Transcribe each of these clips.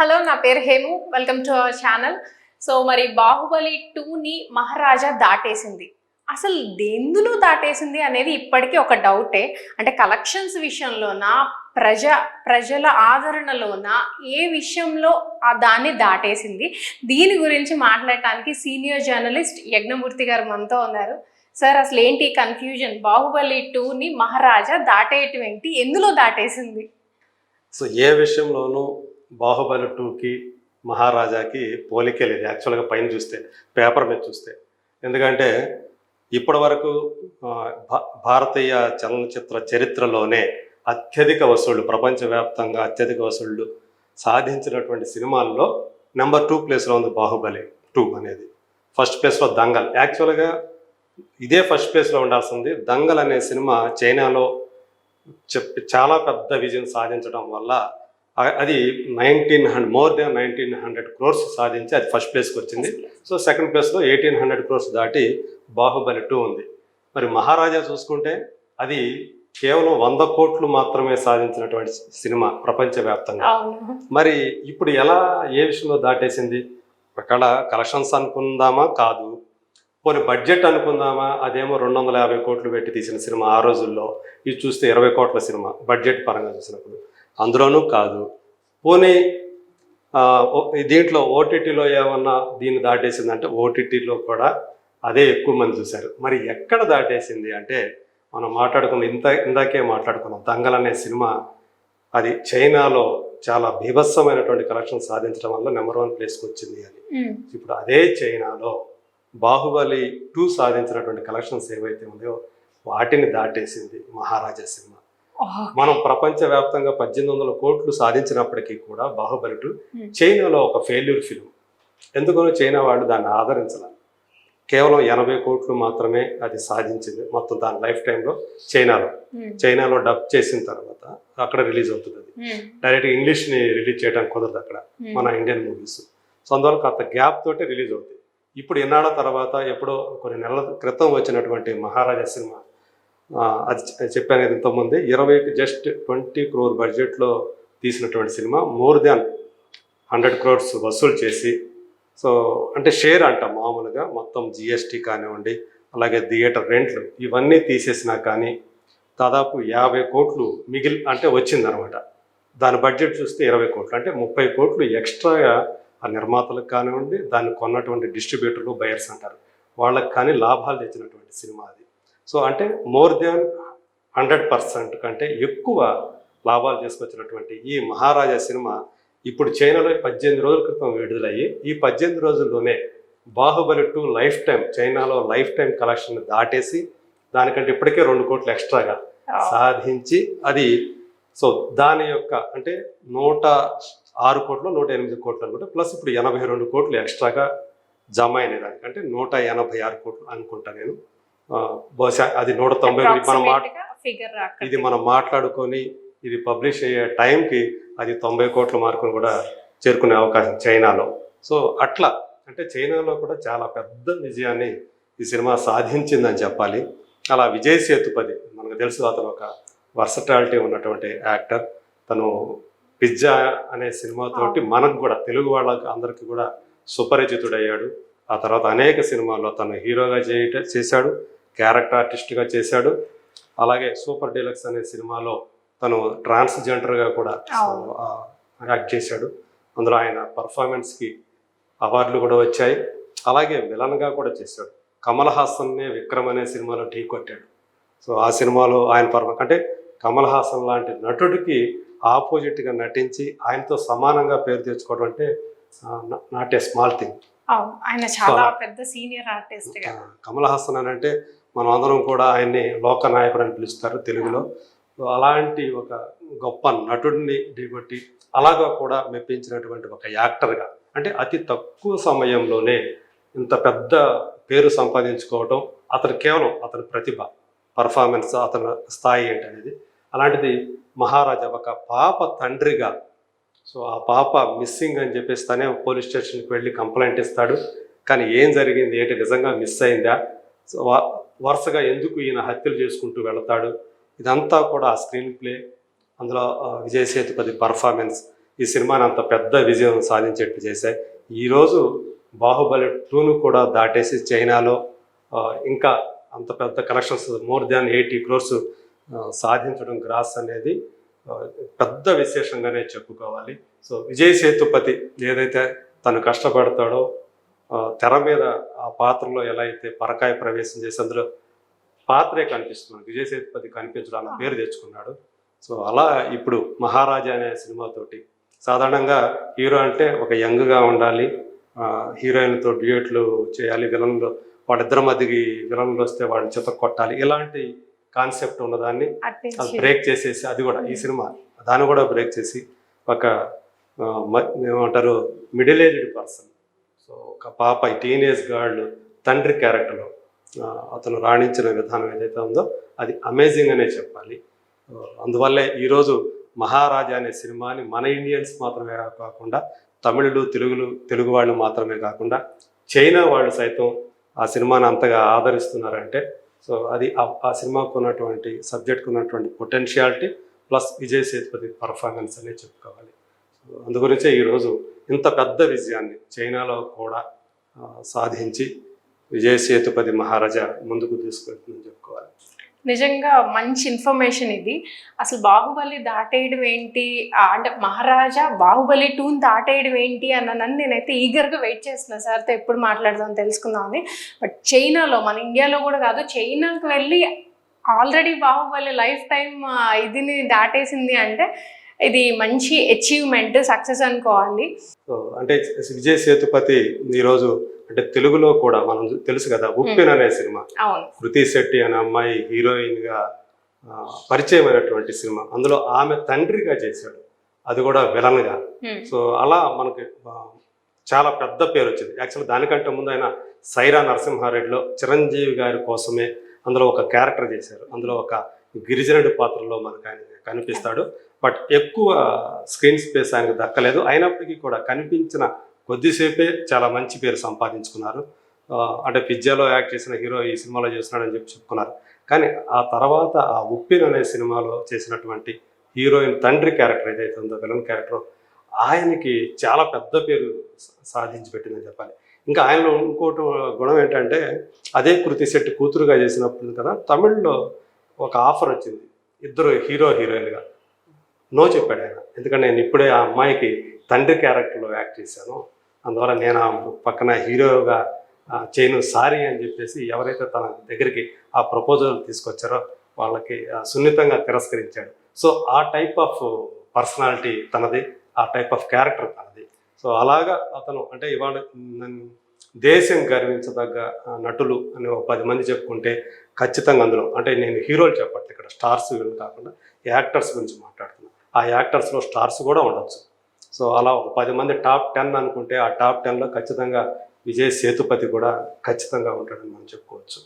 Hello నా పేరు Hemu. Welcome to our channel so మరి బాహుబలి టూని మహారాజా దాటేసింది. అసలు ఎందులో దాటేసింది అనేది ఇప్పటికీ ఒక డౌటే అంటే కలెక్షన్స్ విషయంలోన ప్రజ ప్రజల ఆదరణలోన ఏ విషయంలో ఆ దాన్ని దాటేసింది? దీని గురించి మాట్లాడటానికి సీనియర్ జర్నలిస్ట్ యజ్ఞమూర్తి గారు మనతో ఉన్నారు. సార్ అసలు ఏంటి కన్ఫ్యూజన్ బాహుబలి టూని మహారాజా దాటేయటం ఏంటి ఎందులో దాటేసింది? సో ఏ విషయంలోనూ బాహుబలి టూకి మహారాజాకి పోలికే లేదు యాక్చువల్గా పైన చూస్తే పేపర్ మీద చూస్తే. ఎందుకంటే ఇప్పటి వరకు భారతీయ చలనచిత్ర చరిత్రలోనే అత్యధిక వసూళ్ళు ప్రపంచవ్యాప్తంగా అత్యధిక వసూళ్ళు సాధించినటువంటి సినిమాల్లో నెంబర్ టూ ప్లేస్లో ఉంది బాహుబలి టూ అనేది. ఫస్ట్ ప్లేస్లో దంగల్. యాక్చువల్గా ఇదే ఫస్ట్ ప్లేస్లో ఉండాల్సింది. దంగల్ అనే సినిమా చైనాలో చెప్పి చాలా పెద్ద విజయం సాధించడం వల్ల అది nineteen hundred more than nineteen hundred crores సాధించి అది ఫస్ట్ ప్లేస్కి వచ్చింది. సో సెకండ్ ప్లేస్లో ఎయిటీన్ హండ్రెడ్ క్రోర్స్ దాటి బాహుబలి టూ ఉంది. మరి మహారాజా చూసుకుంటే అది కేవలం వంద కోట్లు మాత్రమే సాధించినటువంటి సినిమా ప్రపంచవ్యాప్తంగా. మరి ఇప్పుడు ఎలా ఏ విషయంలో దాటేసింది? అక్కడ కలెక్షన్స్ అనుకుందామా? కాదు. పోనీ బడ్జెట్ అనుకుందామా? అదేమో రెండు వందల యాభై కోట్లు పెట్టి తీసిన సినిమా ఆ రోజుల్లో. ఇది చూస్తే ఇరవై కోట్ల సినిమా బడ్జెట్ పరంగా చూసినప్పుడు. అందులోనూ కాదు. పోనీ దీంట్లో ఓటీటీలో ఏమన్నా దీన్ని దాటేసిందంటే ఓటీటీలో కూడా అదే ఎక్కువ మంది చూశారు మరి ఎక్కడ దాటేసింది అంటే మనం మాట్లాడుకున్న ఇంత ఇందాకే మాట్లాడుకున్నాం దంగల్ అనే సినిమా అది చైనాలో చాలా బీభత్సమైనటువంటి కలెక్షన్ సాధించడం వల్ల నెంబర్ వన్ ప్లేస్కి వచ్చింది అని. ఇప్పుడు అదే చైనాలో బాహుబలి టూ సాధించినటువంటి కలెక్షన్స్ ఏవైతే ఉన్నాయో వాటిని దాటేసింది మహారాజా సినిమా. మనం ప్రపంచవ్యాప్తంగా పద్దెనిమిది వందల కోట్లు సాధించినప్పటికీ కూడా బాహుబలి టూ Hmm. చైనాలో ఒక ఫెయిల్యూర్ ఫిల్మ్ ఎందుకనో చైనా వాళ్ళు దాన్ని ఆదరించాల కేవలం ఎనభై కోట్లు మాత్రమే అది సాధించింది మొత్తం దాని లైఫ్ టైంలో చైనాలో ఉమ్. చైనాలో డబ్ చేసిన తర్వాత అక్కడ రిలీజ్ అవుతుంది అది. డైరెక్ట్ ఇంగ్లీష్ని రిలీజ్ చేయడానికి కుదరదు అక్కడ ఉమ్. మన ఇండియన్ మూవీస్ సో అందువల్ల కాస్త గ్యాప్ తోటి రిలీజ్ అవుతాయి ఇప్పుడు ఎన్నాళ్ళ తర్వాత ఎప్పుడో కొన్ని నెలల క్రితం వచ్చినటువంటి మహారాజా సినిమా అది చెప్పాను కదా ఇంతకుముందే ఇరవైకి జస్ట్ ట్వంటీ క్రోర్ బడ్జెట్లో తీసినటువంటి సినిమా మోర్ దాన్ హండ్రెడ్ క్రోర్స్ వసూలు చేసి సో అంటే షేర్ అంట మామూలుగా మొత్తం జిఎస్టీ కానివ్వండి అలాగే థియేటర్ రెంట్లు ఇవన్నీ తీసేసినా కానీ దాదాపు యాభై కోట్లు మిగిలి అంటే వచ్చిందనమాట. దాని బడ్జెట్ చూస్తే ఇరవై కోట్లు అంటే ముప్పై కోట్లు ఎక్స్ట్రాగా ఆ నిర్మాతలకు కానివ్వండి దాన్ని కొన్నటువంటి డిస్ట్రిబ్యూటర్లు బయర్స్ అంటారు. వాళ్ళకి కానీ లాభాలు తెచ్చినటువంటి సినిమా అది. సో అంటే మోర్ దాన్ హండ్రెడ్ పర్సెంట్ కంటే ఎక్కువ లాభాలు తీసుకొచ్చినటువంటి ఈ మహారాజా సినిమా ఇప్పుడు చైనాలో పద్దెనిమిది రోజుల క్రితం విడుదలయ్యి ఈ పద్దెనిమిది రోజుల్లోనే బాహుబలి టూ లైఫ్ టైం చైనాలో లైఫ్ టైం కలెక్షన్ దాటేసి దానికంటే ఇప్పటికే రెండు కోట్లు ఎక్స్ట్రాగా సాధించి అది సో దాని యొక్క అంటే నూట ఆరు కోట్లు నూట ఎనిమిది కోట్లు అనుకుంటే ప్లస్ ఇప్పుడు ఎనభై రెండు కోట్లు ఎక్స్ట్రాగా జమ అయిన దానికి అంటే నూట ఎనభై ఆరు కోట్లు అనుకుంటా నేను. బహుశా అది నూట తొంభై మనం. ఇది మనం మాట్లాడుకొని ఇది పబ్లిష్ అయ్యే టైంకి అది తొంభై కోట్ల మార్కును కూడా చేరుకునే అవకాశం చైనాలో. సో అట్లా అంటే చైనాలో కూడా చాలా పెద్ద విజయాన్ని ఈ సినిమా సాధించిందని చెప్పాలి. అలా విజయ్ సేతుపతి మనకు తెలుసు అతను ఒక వర్సటాలిటీ ఉన్నటువంటి యాక్టర్. తను పిజ్జా అనే సినిమాతోటి మనకు కూడా తెలుగు వాళ్ళకి అందరికీ కూడా సుపరిచితుడయ్యాడు. ఆ తర్వాత అనేక సినిమాల్లో తను హీరోగా చేయట చేశాడు. క్యారెక్టర్ ఆర్టిస్ట్గా చేశాడు. అలాగే సూపర్ డీలక్స్ అనే సినిమాలో తను ట్రాన్స్జెండర్గా కూడా యాక్ట్ చేశాడు. అందులో ఆయన పర్ఫార్మెన్స్కి అవార్డులు కూడా వచ్చాయి. అలాగే విలన్గా కూడా చేశాడు. కమల్ హాసన్నే విక్రమ్ అనే సినిమాలో ఢీ కొట్టాడు. సో ఆ సినిమాలో ఆయన పర్ఫార్మెన్స్ అంటే కమల్ హాసన్ లాంటి నటుడికి ఆపోజిట్గా నటించి ఆయనతో సమానంగా పేరు తెచ్చుకోవడం అంటే నాట్ ఏ స్మాల్ థింగ్. ఆయన చాలా పెద్ద సీనియర్ ఆర్టిస్ట్ కమల్ హాసన్ అని అంటే మనం అందరం కూడా ఆయన్ని లోక నాయకుడు అని పిలుస్తారు తెలుగులో. సో అలాంటి ఒక గొప్ప నటుడిని ఢీకొట్టి అలాగా కూడా మెప్పించినటువంటి ఒక యాక్టర్గా అంటే అతి తక్కువ సమయంలోనే ఇంత పెద్ద పేరు సంపాదించుకోవటం అతను కేవలం అతని ప్రతిభ పర్ఫార్మెన్స్ అతని స్థాయి ఏంటి అనేది అలాంటిది మహారాజా ఒక పాప తండ్రిగా సో ఆ పాప మిస్సింగ్ అని చెప్పేసి తనే పోలీస్ స్టేషన్కి వెళ్ళి కంప్లైంట్ ఇస్తాడు. కానీ ఏం జరిగింది ఏంటి నిజంగా మిస్ అయిందా? సో వరుసగా ఎందుకు ఈయన హత్యలు చేసుకుంటూ వెళతాడు? ఇదంతా కూడా ఆ స్క్రీన్ ప్లే అందులో విజయ్ సేతుపతి పర్ఫార్మెన్స్ ఈ సినిమాని అంత పెద్ద విజయం సాధించేట్టు చేశాయి. ఈరోజు బాహుబలి టూను కూడా దాటేసి చైనాలో ఇంకా అంత పెద్ద collections more than eighty crores సాధించడం గ్రాస్ అనేది పెద్ద విశేషంగానే చెప్పుకోవాలి. సో విజయ్ సేతుపతి ఏదైతే తను కష్టపడతాడో తెర మీద ఆ పాత్రలో ఎలా అయితే పరకాయ ప్రవేశం చేసి అందులో పాత్రే కనిపిస్తున్నాడు విజయ్ సేతుపతి కనిపించడం అన్న పేరు తెచ్చుకున్నాడు. సో అలా ఇప్పుడు మహారాజా అనే సినిమాతోటి సాధారణంగా హీరో అంటే ఒక యంగ్గా ఉండాలి హీరోయిన్తో డ్యూయట్లు చేయాలి విలన్లు వాళ్ళిద్దరి మధ్యకి విలన్లు వస్తే వాళ్ళని చిత్త కొట్టాలి ఇలాంటి కాన్సెప్ట్ ఉన్నదాన్ని అది బ్రేక్ చేసేసి అది కూడా ఈ సినిమా దాన్ని కూడా బ్రేక్ చేసి ఒక ఏమంటారు మిడిల్ ఏజ్డ్ పర్సన్ సో ఒక పాప టీనేజ్ గర్ల్ తండ్రి క్యారెక్టర్లో అతను రాణించిన విధానం ఏదైతే ఉందో అది అమేజింగ్ అనే చెప్పాలి. అందువల్లే ఈరోజు మహారాజా అనే సినిమాని మన ఇండియన్స్ మాత్రమే కాకుండా తమిళులు తెలుగులు తెలుగు వాళ్ళు మాత్రమే కాకుండా చైనా వాళ్ళు సైతం ఆ సినిమాని అంతగా ఆదరిస్తున్నారంటే సో అది ఆ- సినిమాకు ఉన్నటువంటి సబ్జెక్ట్కు ఉన్నటువంటి potentiality plus Vijay Sethupathi performance అనే చెప్పుకోవాలి. సో అందు గురించే ఈరోజు ఇంత పెద్ద విజయాన్ని చైనాలో కూడా సాధించి విజయ్ సేతుపతి మహారాజా ముందుకు తీసుకెళ్తుందని చెప్పుకోవాలి. నిజంగా మంచి ఇన్ఫర్మేషన్ ఇది. అసలు బాహుబలి దాటేయడం ఏంటి? అంటే మహారాజా బాహుబలి టూన్ దాటేయడం ఏంటి అన్నదని నేనైతే ఈగర్గా వెయిట్ చేస్తున్నాను సార్తో ఎప్పుడు మాట్లాడదాం తెలుసుకుందామని బట్ చైనాలో మన ఇండియాలో కూడా కాదు చైనాకు వెళ్ళి ఆల్రెడీ బాహుబలి లైఫ్ టైం ఇదిని దాటేసింది అంటే ఇది మంచి అచీవ్మెంట్ సక్సెస్ అనుకోవాలి. సో అంటే విజయ్ సేతుపతి ఈరోజు అంటే తెలుగులో కూడా మనం తెలుసు కదా ఉప్పెన్ అనే సినిమా. కృతి శెట్టి అనే అమ్మాయి హీరోయిన్గా ఆ, పరిచయమైనటువంటి సినిమా. అందులో ఆమె తండ్రిగా చేశాడు. అది కూడా విలన్గా. Hmm. సో అలా మనకి చాలా పెద్ద పేరు వచ్చింది. యాక్చువల్ దానికంటే ముందు ఆయన సైరా నరసింహారెడ్డిలో చిరంజీవి గారి కోసమే అందులో ఒక క్యారెక్టర్ చేశారు. అందులో ఒక గిరిజనుడి పాత్రలో మనకు ఆయన కనిపిస్తాడు. బట్ ఎక్కువ స్క్రీన్ స్పేస్ ఆయనకు దక్కలేదు. అయినప్పటికీ కూడా కనిపించిన కొద్దిసేపే చాలా మంచి పేరు సంపాదించుకున్నారు. అంటే పిజ్జాలో యాక్ట్ చేసిన హీరో ఈ సినిమాలో చేస్తున్నాడని చెప్పి చెప్పుకున్నారు. కానీ ఆ తర్వాత ఆ ఉప్పిన్ అనే సినిమాలో చేసినటువంటి హీరోయిన్ తండ్రి క్యారెక్టర్ ఏదైతే ఉందో విలన్ క్యారెక్టర్ ఆయనకి చాలా పెద్ద పేరు సాధించి పెట్టిందని చెప్పాలి. ఇంకా ఆయనలో ఇంకోటి గుణం ఏంటంటే అదే కృతి శెట్టి కూతురుగా చేసినప్పుడు కదా తమిళ్ళో ఒక ఆఫర్ వచ్చింది. ఇద్దరు హీరో హీరోయిన్గా నో చెప్పాడు ఆయన. ఎందుకంటే నేను ఇప్పుడే ఆ అమ్మాయికి తండ్రి క్యారెక్టర్లో యాక్ట్ చేశాను. అందువల్ల నేను ఆ పక్కన హీరోగా చేయను సారీ అని చెప్పేసి ఎవరైతే తన దగ్గరికి ఆ ప్రపోజల్ తీసుకొచ్చారో వాళ్ళకి సున్నితంగా తిరస్కరించాడు. సో ఆ టైప్ ఆఫ్ పర్సనాలిటీ తనది ఆ టైప్ ఆఫ్ క్యారెక్టర్ తనది. సో అలాగా అతను అంటే ఇవాళ దేశం గర్వించదగ్గ నటులు అని ఒక పది మంది చెప్పుకుంటే ఖచ్చితంగా అందులో అంటే నేను హీరోలు చెప్పట్లేదు ఇక్కడ స్టార్స్ గురించి కాకుండా యాక్టర్స్ గురించి మాట్లాడుతున్నాను ఆ యాక్టర్స్లో స్టార్స్ కూడా ఉండొచ్చు. సో అలా ఒక పది మంది టాప్ టెన్ అనుకుంటే ఆ టాప్ టెన్లో ఖచ్చితంగా విజయ్ సేతుపతి కూడా ఖచ్చితంగా ఉంటాడని మనం చెప్పుకోవచ్చు.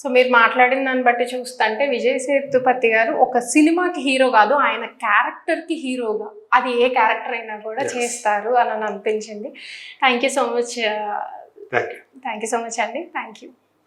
సో మీరు మాట్లాడిన దాన్ని బట్టి చూస్తుంటే విజయ్ సేతుపతి గారు ఒక సినిమాకి హీరో కాదు ఆయన క్యారెక్టర్కి హీరోగా అది ఏ క్యారెక్టర్ అయినా కూడా. చేస్తారు అని అని అనిపించింది. Thank you so much thank you so much అండి. Thank you